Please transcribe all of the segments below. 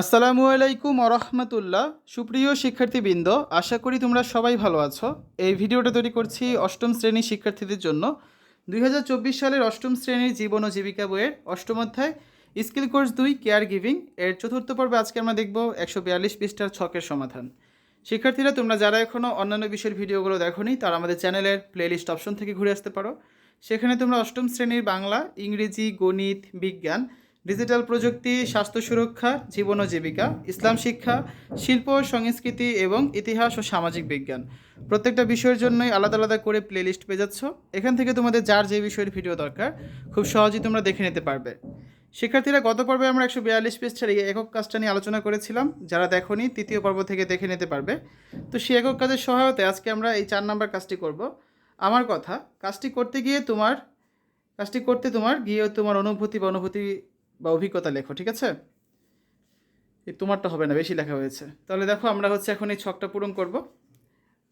আসসালামু আলাইকুম আরহামতুল্লাহ সুপ্রিয় শিক্ষার্থীবৃন্দ, আশা করি তোমরা সবাই ভালো আছো। এই ভিডিওটা তৈরি করছি অষ্টম শ্রেণির শিক্ষার্থীদের জন্য। দুই হাজার চব্বিশ সালের অষ্টম শ্রেণির জীবন ও জীবিকা বইয়ের অষ্টম অধ্যায়, স্কিল কোর্স দুই কেয়ার গিভিং এর চতুর্থ পর্বে আজকে আমরা দেখব একশো বিয়াল্লিশ পৃষ্ঠার ছকের সমাধান। শিক্ষার্থীরা, তোমরা যারা এখনও অন্যান্য বিষয়ের ভিডিওগুলো দেখোনি, তারা আমাদের চ্যানেলের প্লেলিস্ট অপশন থেকে ঘুরে আসতে পারো। সেখানে তোমরা অষ্টম শ্রেণির বাংলা, ইংরেজি, গণিত, বিজ্ঞান ডিজিটাল প্রযুক্তি, স্বাস্থ্য সুরক্ষা, জীবন ও জীবিকা, ইসলাম শিক্ষা, শিল্প, সংস্কৃতি এবং ইতিহাস ও সামাজিক বিজ্ঞান। প্রত্যেকটা বিষয়ের জন্যই আলাদা আলাদা করে প্লেলিস্ট পেয়ে যাচ্ছ এখান থেকে তোমাদের যার যে বিষয়ের ভিডিও দরকার, খুব সহজেই তোমরা দেখে নিতে পারবে। শিক্ষার্থীরা, গত পর্বে আমরা একশো বিয়াল্লিশ পৃষ্ঠার ছাড়িয়ে একক কাজটা নিয়ে আলোচনা করেছিলাম। যারা দেখোনি, তৃতীয় পর্ব থেকে দেখে নিতে পারবে। তো সেই একক কাজের সহায়তায় আজকে আমরা এই চার নাম্বার কাজটি করব। আমার কথা, কাজটি করতে গিয়ে তোমার, কাজটি করতে তোমার, গিয়ে তোমার অনুভূতি বা অনুভূতি বা অভিজ্ঞতা লেখো, ঠিক আছে? এই তোমারটা হবে না, বেশি লেখা হয়েছে। তাহলে দেখো আমরা হচ্ছে এখন এই ছকটা পূরণ করব।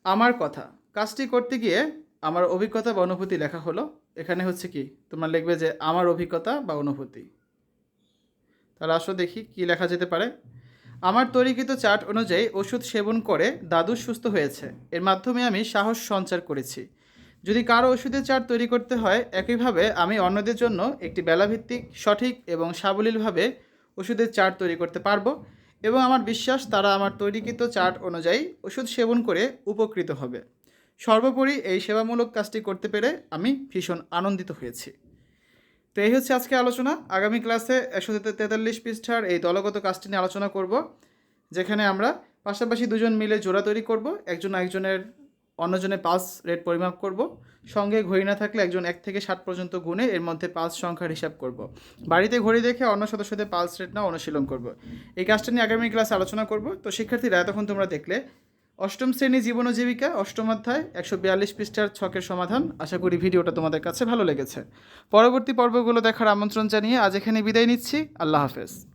আমার কথা, কাজটি করতে গিয়ে আমার অভিজ্ঞতা বা অনুভূতি লেখা হলো। এখানে হচ্ছে কি, তোমরা লিখবে যে আমার অভিজ্ঞতা বা অনুভূতি। তাহলে আসো দেখি কি লেখা যেতে পারে। আমার তৈরিকৃত চার্ট অনুযায়ী ওষুধ সেবন করে দাদু সুস্থ হয়েছে। এর মাধ্যমে আমি সাহস সঞ্চার করেছি। যদি কারও ওষুধের চার্ট তৈরি করতে হয়, একইভাবে আমি অন্যদের জন্য একটি বেলাভিত্তিক, সঠিক এবং সাবলীলভাবে ওষুধের চার্ট তৈরি করতে পারব এবং আমার বিশ্বাস তারা আমার তৈরিকৃত চার্ট অনুযায়ী ওষুধ সেবন করে উপকৃত হবে। সর্বোপরি এই সেবামূলক কাজটি করতে পেরে আমি ভীষণ আনন্দিত হয়েছি। তো এই হচ্ছে আজকে আলোচনা। আগামী ক্লাসে একশো তেতাল্লিশ পৃষ্ঠার এই দলগত কাজটি নিয়ে আলোচনা করব, যেখানে আমরা পাশাপাশি দুজন মিলে জোড়া তৈরি করব, একজন একজনের অন্যজনের পালস রেট পরিমাপ করব। সঙ্গে ঘড়ি না থাকলে একজন এক থেকে ষাট পর্যন্ত গুণে এর মধ্যে পালস সংখ্যার হিসাব করব। বাড়িতে ঘড়ি দেখে অন্য সদস্যদের পালস রেট না অনুশীলন করব। এই কাজটা নিয়ে আগামী ক্লাসে আলোচনা করব। তো শিক্ষার্থীরা, এতক্ষণ তোমরা দেখলে। অষ্টম শ্রেণি জীবন ও জীবিকা, অষ্টম অধ্যায়, একশো বিয়াল্লিশ পৃষ্ঠার ছকের সমাধান। আশা করি ভিডিওটা তোমাদের কাছে ভালো লেগেছে। পরবর্তী পর্বগুলো দেখার আমন্ত্রণ জানিয়ে আজ এখানে বিদায় নিচ্ছি। আল্লাহ হাফেজ।